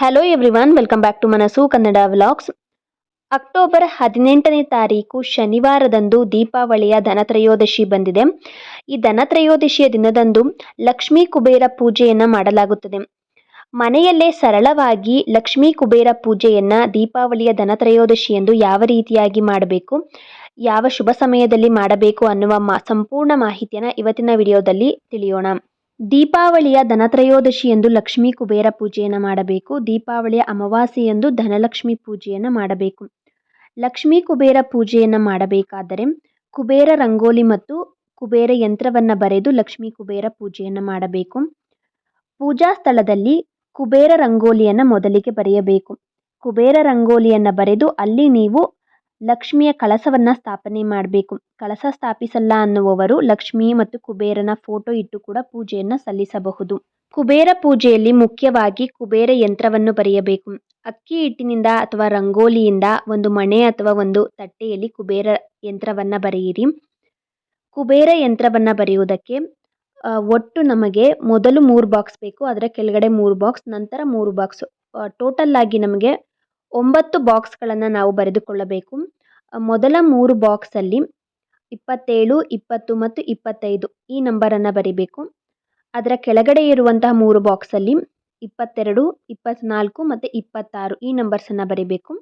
Hello everyone welcome back to Manasu Kannada vlogs October ಹದಿನೆಂಟನೇ ತಾರೀಕು ಶನಿವಾರದಂದು ದೀಪಾವಳಿಯ ಧನತ್ರಯೋದಶಿ ಬಂದಿದೆ. ಈ ಧನತ್ರಯೋದಶಿಯ ದಿನದಂದು ಲಕ್ಷ್ಮೀ ಕುಬೇರ ಪೂಜೆಯನ್ನು ಮಾಡಲಾಗುತ್ತದೆ. ಮನೆಯಲ್ಲೇ ಸರಳವಾಗಿ ಲಕ್ಷ್ಮೀ ಕುಬೇರ ಪೂಜೆಯನ್ನು ದೀಪಾವಳಿಯ ಧನತ್ರಯೋದಶಿ ಎಂದು ಯಾವ ರೀತಿಯಾಗಿ ಮಾಡಬೇಕು, ಯಾವ ಶುಭ ಸಮಯದಲ್ಲಿ ಮಾಡಬೇಕು ಅನ್ನುವ ಮಾ, ಸಂಪೂರ್ಣ ಮಾಹಿತಿಯನ್ನು ಇವತ್ತಿನ ವಿಡಿಯೋದಲ್ಲಿ ತಿಳಿಯೋಣ. ದೀಪಾವಳಿಯ ಧನತ್ರಯೋದಶಿಯಂದು ಲಕ್ಷ್ಮೀ ಕುಬೇರ ಪೂಜೆಯನ್ನು ಮಾಡಬೇಕು, ದೀಪಾವಳಿಯ ಅಮಾವಾಸ್ಯೆಯಂದು ಧನಲಕ್ಷ್ಮಿ ಪೂಜೆಯನ್ನು ಮಾಡಬೇಕು. ಲಕ್ಷ್ಮೀ ಕುಬೇರ ಪೂಜೆಯನ್ನು ಮಾಡಬೇಕಾದರೆ ಕುಬೇರ ರಂಗೋಲಿ ಮತ್ತು ಕುಬೇರ ಯಂತ್ರವನ್ನು ಬರೆದು ಲಕ್ಷ್ಮೀ ಕುಬೇರ ಪೂಜೆಯನ್ನು ಮಾಡಬೇಕು. ಪೂಜಾ ಸ್ಥಳದಲ್ಲಿ ಕುಬೇರ ರಂಗೋಲಿಯನ್ನು ಮೊದಲಿಗೆ ಬರೆಯಬೇಕು. ಕುಬೇರ ರಂಗೋಲಿಯನ್ನು ಬರೆದು ಅಲ್ಲಿ ನೀವು ಲಕ್ಷ್ಮಿಯ ಕಳಸವನ್ನು ಸ್ಥಾಪನೆ ಮಾಡಬೇಕು. ಕಳಸ ಸ್ಥಾಪಿಸಲ್ಲ ಅನ್ನುವವರು ಲಕ್ಷ್ಮಿ ಮತ್ತು ಕುಬೇರನ ಫೋಟೋ ಇಟ್ಟು ಕೂಡ ಪೂಜೆಯನ್ನು ಸಲ್ಲಿಸಬಹುದು. ಕುಬೇರ ಪೂಜೆಯಲ್ಲಿ ಮುಖ್ಯವಾಗಿ ಕುಬೇರ ಯಂತ್ರವನ್ನು ಬರೆಯಬೇಕು. ಅಕ್ಕಿ ಹಿಟ್ಟಿನಿಂದ ಅಥವಾ ರಂಗೋಲಿಯಿಂದ ಒಂದು ಮಣೆ ಅಥವಾ ಒಂದು ತಟ್ಟೆಯಲ್ಲಿ ಕುಬೇರ ಯಂತ್ರವನ್ನು ಬರೆಯಿರಿ. ಕುಬೇರ ಯಂತ್ರವನ್ನು ಬರೆಯುವುದಕ್ಕೆ ಒಟ್ಟು ನಮಗೆ ಮೊದಲು ಮೂರು ಬಾಕ್ಸ್ ಬೇಕು, ಅದರ ಕೆಳಗಡೆ ಮೂರು ಬಾಕ್ಸ್, ನಂತರ ಮೂರು ಬಾಕ್ಸ್. ಟೋಟಲ್ ಆಗಿ ನಮಗೆ ಒಂಬತ್ತು ಬಾಕ್ಸ್ಗಳನ್ನು ನಾವು ಬರೆದುಕೊಳ್ಳಬೇಕು. ಮೊದಲ ಮೂರು ಬಾಕ್ಸಲ್ಲಿ ಇಪ್ಪತ್ತೇಳು, ಇಪ್ಪತ್ತು ಮತ್ತು ಇಪ್ಪತ್ತೈದು ಈ ನಂಬರನ್ನು ಬರಿಬೇಕು. ಅದರ ಕೆಳಗಡೆ ಇರುವಂತಹ ಮೂರು ಬಾಕ್ಸಲ್ಲಿ ಇಪ್ಪತ್ತೆರಡು ಇಪ್ಪತ್ತ್ನಾಲ್ಕು ಮತ್ತು ಇಪ್ಪತ್ತಾರು ಈ ನಂಬರ್ಸನ್ನು ಬರಿಬೇಕು.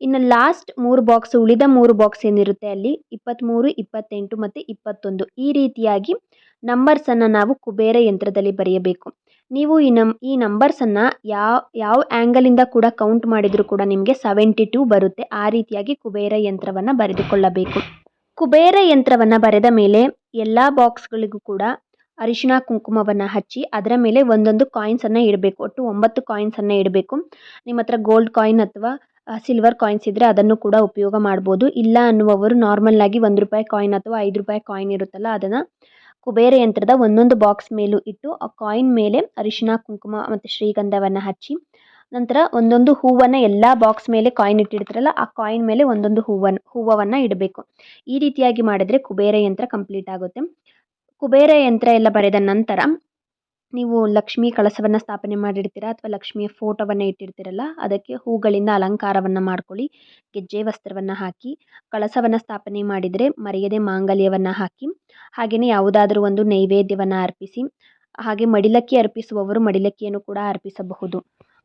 ಇನ್ನು ಲಾಸ್ಟ್ ಮೂರು ಬಾಕ್ಸ್, ಉಳಿದ ಮೂರು ಬಾಕ್ಸ್ ಏನಿರುತ್ತೆ ಅಲ್ಲಿ? ಇಪ್ಪತ್ತ್ಮೂರು, ಇಪ್ಪತ್ತೆಂಟು ಮತ್ತು ಇಪ್ಪತ್ತೊಂದು ಈ ರೀತಿಯಾಗಿ ನಂಬರ್ಸನ್ನು ನಾವು ಕುಬೇರ ಯಂತ್ರದಲ್ಲಿ ಬರೆಯಬೇಕು. ನೀವು ಈ ನಮ್, ಈ ನಂಬರ್ಸನ್ನು ಯಾವ ಯಾವ ಆ್ಯಂಗಲಿಂದ ಕೂಡ ಕೌಂಟ್ ಮಾಡಿದರೂ ಕೂಡ ನಿಮಗೆ ಸೆವೆಂಟಿ ಟೂ ಬರುತ್ತೆ. ಆ ರೀತಿಯಾಗಿ ಕುಬೇರ ಯಂತ್ರವನ್ನು ಬರೆದುಕೊಳ್ಳಬೇಕು. ಕುಬೇರ ಯಂತ್ರವನ್ನು ಬರೆದ ಮೇಲೆ ಎಲ್ಲ ಬಾಕ್ಸ್ಗಳಿಗೂ ಕೂಡ ಅರಿಶಿಣ ಕುಂಕುಮವನ್ನು ಹಚ್ಚಿ ಅದರ ಮೇಲೆ ಒಂದೊಂದು ಕಾಯಿನ್ಸನ್ನು ಇಡಬೇಕು. ಒಟ್ಟು ಒಂಬತ್ತು ಕಾಯಿನ್ಸನ್ನು ಇಡಬೇಕು. ನಿಮ್ಮ ಹತ್ರ ಗೋಲ್ಡ್ ಕಾಯಿನ್ ಅಥವಾ ಸಿಲ್ವರ್ ಕಾಯಿನ್ಸ್ ಇದ್ದರೆ ಅದನ್ನು ಕೂಡ ಉಪಯೋಗ ಮಾಡ್ಬೋದು. ಇಲ್ಲ ಅನ್ನುವವರು ನಾರ್ಮಲ್ ಆಗಿ ಒಂದು ರೂಪಾಯಿ ಕಾಯಿನ್ ಅಥವಾ ಐದು ರೂಪಾಯಿ ಕಾಯಿನ್ ಇರುತ್ತಲ್ಲ, ಅದನ್ನು ಕುಬೇರ ಯಂತ್ರದ ಒಂದೊಂದು ಬಾಕ್ಸ್ ಮೇಲೂ ಇಟ್ಟು ಆ ಕಾಯಿನ್ ಮೇಲೆ ಅರಿಶಿಣ, ಕುಂಕುಮ ಮತ್ತು ಶ್ರೀಗಂಧವನ್ನು ಹಚ್ಚಿ, ನಂತರ ಒಂದೊಂದು ಹೂವನ್ನು ಎಲ್ಲ ಬಾಕ್ಸ್ ಮೇಲೆ ಕಾಯಿನ್ ಇಟ್ಟಿರ್ತಾರಲ್ಲ, ಆ ಕಾಯಿನ್ ಮೇಲೆ ಒಂದೊಂದು ಹೂವನ್ನು ಹೂವನ್ನು ಇಡಬೇಕು. ಈ ರೀತಿಯಾಗಿ ಮಾಡಿದರೆ ಕುಬೇರ ಯಂತ್ರ ಕಂಪ್ಲೀಟ್ ಆಗುತ್ತೆ. ಕುಬೇರ ಯಂತ್ರ ಎಲ್ಲ ಬರೆದ ನಂತರ ನೀವು ಲಕ್ಷ್ಮೀ ಕಳಸವನ್ನು ಸ್ಥಾಪನೆ ಮಾಡಿರ್ತೀರ ಅಥವಾ ಲಕ್ಷ್ಮಿಯ ಫೋಟೋವನ್ನು ಇಟ್ಟಿರ್ತೀರಲ್ಲ, ಅದಕ್ಕೆ ಹೂಗಳಿಂದ ಅಲಂಕಾರವನ್ನು ಮಾಡ್ಕೊಳ್ಳಿ, ಗೆಜ್ಜೆ ವಸ್ತ್ರವನ್ನು ಹಾಕಿ, ಕಳಸವನ್ನು ಸ್ಥಾಪನೆ ಮಾಡಿದರೆ ಮರೆಯದೆ ಮಾಂಗಲ್ಯವನ್ನು ಹಾಕಿ ಹಾಗೆಯೇ ಯಾವುದಾದರೂ ಒಂದು ನೈವೇದ್ಯವನ್ನು ಅರ್ಪಿಸಿ, ಹಾಗೆ ಮಡಿಲಕ್ಕಿ ಅರ್ಪಿಸುವವರು ಮಡಿಲಕ್ಕಿಯನ್ನು ಕೂಡ ಅರ್ಪಿಸಬಹುದು.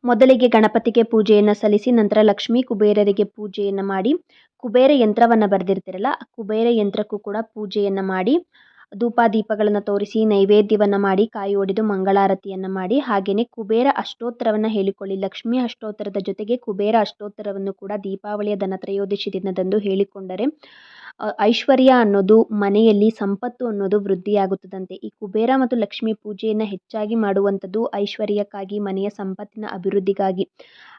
ಮೊದಲಿಗೆ ಗಣಪತಿಗೆ ಪೂಜೆಯನ್ನು ಸಲ್ಲಿಸಿ, ನಂತರ ಲಕ್ಷ್ಮೀ ಕುಬೇರರಿಗೆ ಪೂಜೆಯನ್ನು ಮಾಡಿ, ಕುಬೇರ ಯಂತ್ರವನ್ನು ಬರೆದಿರ್ತೀರಲ್ಲ ಕುಬೇರ ಯಂತ್ರಕ್ಕೂ ಕೂಡ ಪೂಜೆಯನ್ನು ಮಾಡಿ ಧೂಪ ದೀಪಗಳನ್ನು ತೋರಿಸಿ, ನೈವೇದ್ಯವನ್ನು ಮಾಡಿ, ಕಾಯಿ ಒಡೆದು ಮಂಗಳಾರತಿಯನ್ನು ಮಾಡಿ ಹಾಗೆಯೇ ಕುಬೇರ ಅಷ್ಟೋತ್ತರವನ್ನು ಹೇಳಿಕೊಳ್ಳಿ. ಲಕ್ಷ್ಮೀ ಅಷ್ಟೋತ್ತರದ ಜೊತೆಗೆ ಕುಬೇರ ಅಷ್ಟೋತ್ತರವನ್ನು ಕೂಡ ದೀಪಾವಳಿಯ ಧನತ್ರಯೋದಶಿ ದಿನದಂದು ಹೇಳಿಕೊಂಡರೆ ಐಶ್ವರ್ಯ ಅನ್ನೋದು, ಮನೆಯಲ್ಲಿ ಸಂಪತ್ತು ಅನ್ನೋದು ವೃದ್ಧಿಯಾಗುತ್ತದಂತೆ. ಈ ಕುಬೇರ ಮತ್ತು ಲಕ್ಷ್ಮೀ ಪೂಜೆಯನ್ನು ಹೆಚ್ಚಾಗಿ ಮಾಡುವಂಥದ್ದು ಐಶ್ವರ್ಯಕ್ಕಾಗಿ, ಮನೆಯ ಸಂಪತ್ತಿನ ಅಭಿವೃದ್ಧಿಗಾಗಿ.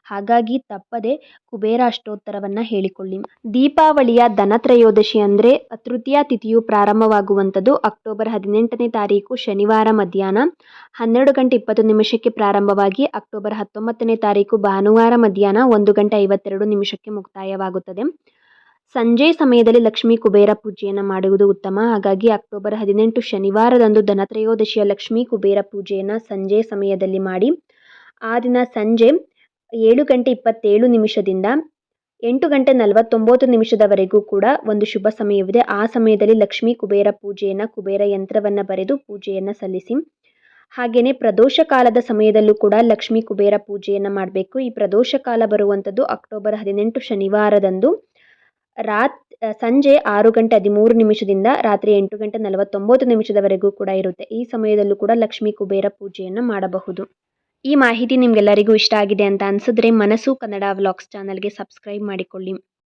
ಹಾಗಾಗಿ ತಪ್ಪದೆ ಕುಬೇರ ಅಷ್ಟೋತ್ತರವನ್ನು ಹೇಳಿಕೊಳ್ಳಿ. ದೀಪಾವಳಿಯ ಧನತ್ರಯೋದಶಿ ಅಂದರೆ ತೃತೀಯ ತಿಥಿಯು ಪ್ರಾರಂಭವಾಗುವಂಥದ್ದು ಅಕ್ಟೋಬರ್ ಹದಿನೆಂಟನೇ ತಾರೀಕು ಶನಿವಾರ ಮಧ್ಯಾಹ್ನ ಹನ್ನೆರಡು ಗಂಟೆ ಇಪ್ಪತ್ತು ನಿಮಿಷಕ್ಕೆ ಪ್ರಾರಂಭವಾಗಿ ಅಕ್ಟೋಬರ್ ಹತ್ತೊಂಬತ್ತನೇ ತಾರೀಕು ಭಾನುವಾರ ಮಧ್ಯಾಹ್ನ ಒಂದು ಗಂಟೆ ಐವತ್ತೆರಡು ನಿಮಿಷಕ್ಕೆ ಮುಕ್ತಾಯವಾಗುತ್ತದೆ. ಸಂಜೆ ಸಮಯದಲ್ಲಿ ಲಕ್ಷ್ಮೀ ಕುಬೇರ ಪೂಜೆಯನ್ನು ಮಾಡುವುದು ಉತ್ತಮ. ಹಾಗಾಗಿ ಅಕ್ಟೋಬರ್ ಹದಿನೆಂಟು ಶನಿವಾರದಂದು ಧನತ್ರಯೋದಶಿಯ ಲಕ್ಷ್ಮೀ ಕುಬೇರ ಪೂಜೆಯನ್ನು ಸಂಜೆ ಸಮಯದಲ್ಲಿ ಮಾಡಿ. ಆ ದಿನ ಸಂಜೆ ಏಳು ಗಂಟೆ ಇಪ್ಪತ್ತೇಳು ನಿಮಿಷದಿಂದ ಎಂಟು ಗಂಟೆ ನಲವತ್ತೊಂಬತ್ತು ನಿಮಿಷದವರೆಗೂ ಕೂಡ ಒಂದು ಶುಭ ಸಮಯವಿದೆ. ಆ ಸಮಯದಲ್ಲಿ ಲಕ್ಷ್ಮೀ ಕುಬೇರ ಪೂಜೆಯನ್ನು ಕುಬೇರ ಯಂತ್ರವನ್ನು ಬರೆದು ಪೂಜೆಯನ್ನು ಸಲ್ಲಿಸಿ. ಹಾಗೆಯೇ ಪ್ರದೋಷ ಕಾಲದ ಸಮಯದಲ್ಲೂ ಕೂಡ ಲಕ್ಷ್ಮೀ ಕುಬೇರ ಪೂಜೆಯನ್ನು ಮಾಡಬೇಕು. ಈ ಪ್ರದೋಷ ಕಾಲ ಬರುವಂಥದ್ದು ಅಕ್ಟೋಬರ್ ಹದಿನೆಂಟು ಶನಿವಾರದಂದು. ರಾತ್ ಸಂಜೆ ಆರು ಗಂಟೆ ಹದಿಮೂರು ನಿಮಿಷದಿಂದ ರಾತ್ರಿ ಎಂಟು ಗಂಟೆ ನಲವತ್ತೊಂಬತ್ತು ನಿಮಿಷದವರೆಗೂ ಕೂಡ ಇರುತ್ತೆ. ಈ ಸಮಯದಲ್ಲೂ ಕೂಡ ಲಕ್ಷ್ಮೀ ಕುಬೇರ ಪೂಜೆಯನ್ನು ಮಾಡಬಹುದು. ಈ ಮಾಹಿತಿ ನಿಮಗೆಲ್ಲರಿಗೂ ಇಷ್ಟ ಆಗಿದೆ ಅಂತ ಅನಿಸಿದ್ರೆ ಮನಸ್ಸು ಕನ್ನಡ ವ್ಲಾಗ್ಸ್ ಚಾನಲ್ಗೆ ಸಬ್ಸ್ಕ್ರೈಬ್ ಮಾಡಿಕೊಳ್ಳಿ.